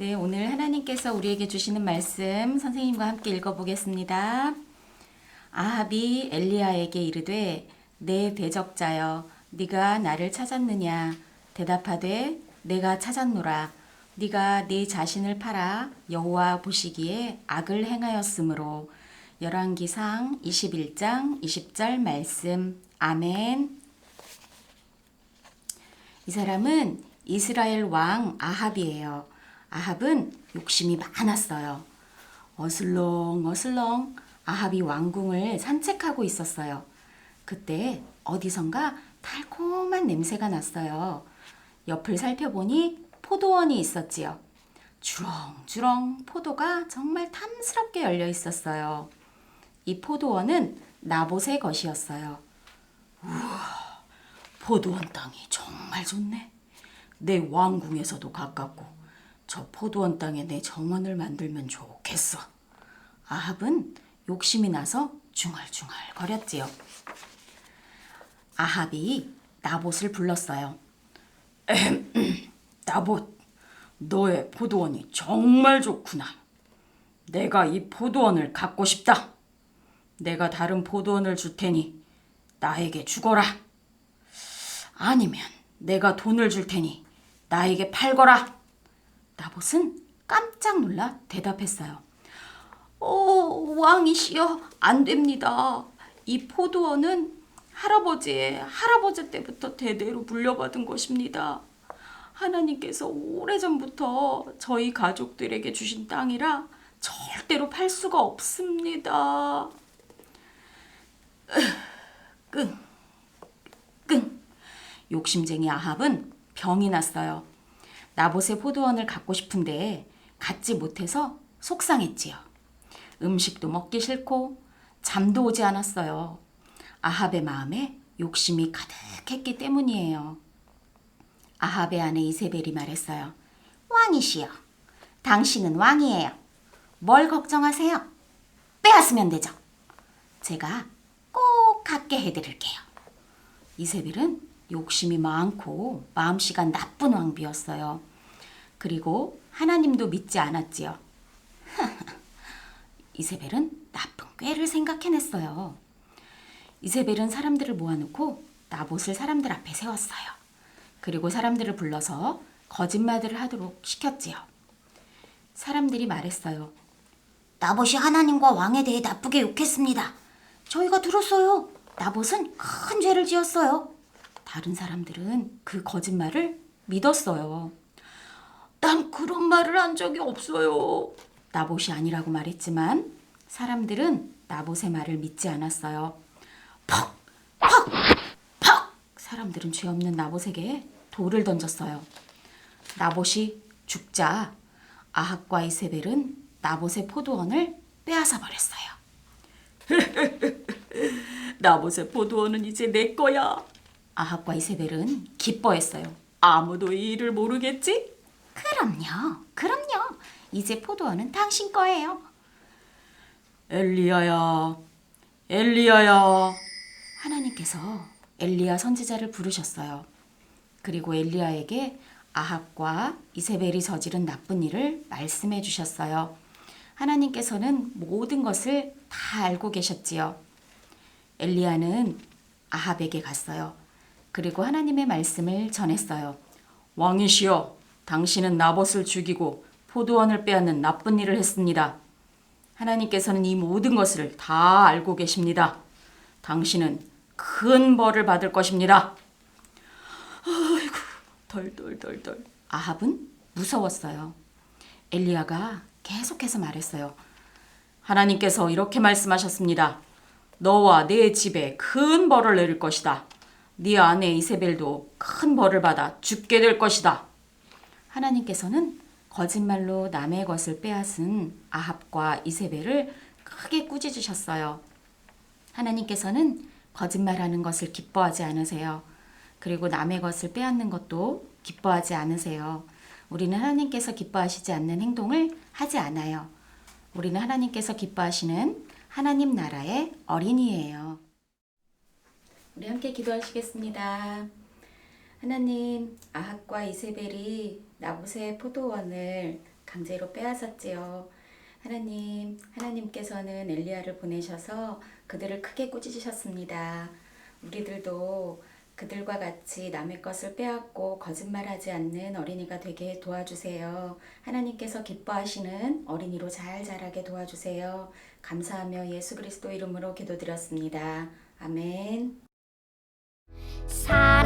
네, 오늘 하나님께서 우리에게 주시는 말씀 선생님과 함께 읽어보겠습니다. 아합이 엘리야에게 이르되 내 대적자여 네가 나를 찾았느냐 대답하되 내가 찾았노라 네가 네 자신을 팔아 여호와 보시기에 악을 행하였으므로 열왕기상 21장 20절 말씀 아멘. 이 사람은 이스라엘 왕 아합이에요. 아합은 욕심이 많았어요. 어슬렁 어슬렁 아합이 왕궁을 산책하고 있었어요. 그때 어디선가 달콤한 냄새가 났어요. 옆을 살펴보니 포도원이 있었지요. 주렁주렁 포도가 정말 탐스럽게 열려 있었어요. 이 포도원은 나봇의 것이었어요. 포도원 땅이 정말 좋네. 내 왕궁에서도 가깝고 저 포도원 땅에 내 정원을 만들면 좋겠어. 아합은 욕심이 나서 중얼중얼 거렸지요. 아합이 나봇을 불렀어요. 나봇, 너의 포도원이 정말 좋구나. 내가 이 포도원을 갖고 싶다. 내가 다른 포도원을 줄 테니 나에게 주거라. 아니면 내가 돈을 줄 테니 나에게 팔거라. 나봇은 깜짝 놀라 대답했어요. 오, 왕이시여, 안 됩니다. 이 포도원은 할아버지의 할아버지 때부터 대대로 물려받은 것입니다. 하나님께서 오래전부터 저희 가족들에게 주신 땅이라 절대로 팔 수가 없습니다. 끙, 끙. 욕심쟁이 아합은 병이 났어요. 나봇의 포도원을 갖고 싶은데 갖지 못해서 속상했지요. 음식도 먹기 싫고 잠도 오지 않았어요. 아합의 마음에 욕심이 가득했기 때문이에요. 아합의 아내 이세벨이 말했어요. 왕이시여, 당신은 왕이에요. 뭘 걱정하세요? 빼앗으면 되죠. 제가 꼭 갖게 해드릴게요. 이세벨은 욕심이 많고 마음씨가 나쁜 왕비였어요. 그리고 하나님도 믿지 않았지요. 이세벨은 나쁜 꾀를 생각해냈어요. 이세벨은 사람들을 모아놓고 나봇을 사람들 앞에 세웠어요. 그리고 사람들을 불러서 거짓말들을 하도록 시켰지요. 사람들이 말했어요. 나봇이 하나님과 왕에 대해 나쁘게 욕했습니다. 저희가 들었어요. 나봇은 큰 죄를 지었어요. 다른 사람들은 그 거짓말을 믿었어요. 난 그런 말을 한 적이 없어요. 나봇이 아니라고 말했지만 사람들은 나봇의 말을 믿지 않았어요. 퍽! 퍽! 퍽! 사람들은 죄 없는 나봇에게 돌을 던졌어요. 나봇이 죽자 아합과 이세벨은 나봇의 포도원을 빼앗아 버렸어요. 나봇의 포도원은 이제 내 거야. 아합과 이세벨은 기뻐했어요. 아무도 이 일을 모르겠지? 그럼요. 그럼요. 이제 포도원은 당신 거예요. 엘리야야. 엘리야야. 하나님께서 엘리야 선지자를 부르셨어요. 그리고 엘리야에게 아합과 이세벨이 저지른 나쁜 일을 말씀해 주셨어요. 하나님께서는 모든 것을 다 알고 계셨지요. 엘리야는 아합에게 갔어요. 그리고 하나님의 말씀을 전했어요. 왕이시여, 당신은 나봇을 죽이고 포도원을 빼앗는 나쁜 일을 했습니다. 하나님께서는 이 모든 것을 다 알고 계십니다. 당신은 큰 벌을 받을 것입니다. 아이고, 덜덜덜덜. 아합은 무서웠어요. 엘리야가 계속해서 말했어요. 하나님께서 이렇게 말씀하셨습니다. 너와 네 집에 큰 벌을 내릴 것이다. 네 아내 이세벨도 큰 벌을 받아 죽게 될 것이다. 하나님께서는 거짓말로 남의 것을 빼앗은 아합과 이세벨을 크게 꾸짖으셨어요. 하나님께서는 거짓말하는 것을 기뻐하지 않으세요. 그리고 남의 것을 빼앗는 것도 기뻐하지 않으세요. 우리는 하나님께서 기뻐하시지 않는 행동을 하지 않아요. 우리는 하나님께서 기뻐하시는 하나님 나라의 어린이예요. 우리 함께 기도하시겠습니다. 하나님, 아합과 이세벨이 나봇의 포도원을 강제로 빼앗았지요. 하나님, 하나님께서는 엘리야를 보내셔서 그들을 크게 꾸짖으셨습니다. 우리들도 그들과 같이 남의 것을 빼앗고 거짓말하지 않는 어린이가 되게 도와주세요. 하나님께서 기뻐하시는 어린이로 잘 자라게 도와주세요. 감사하며 예수 그리스도 이름으로 기도드렸습니다. 아멘. 사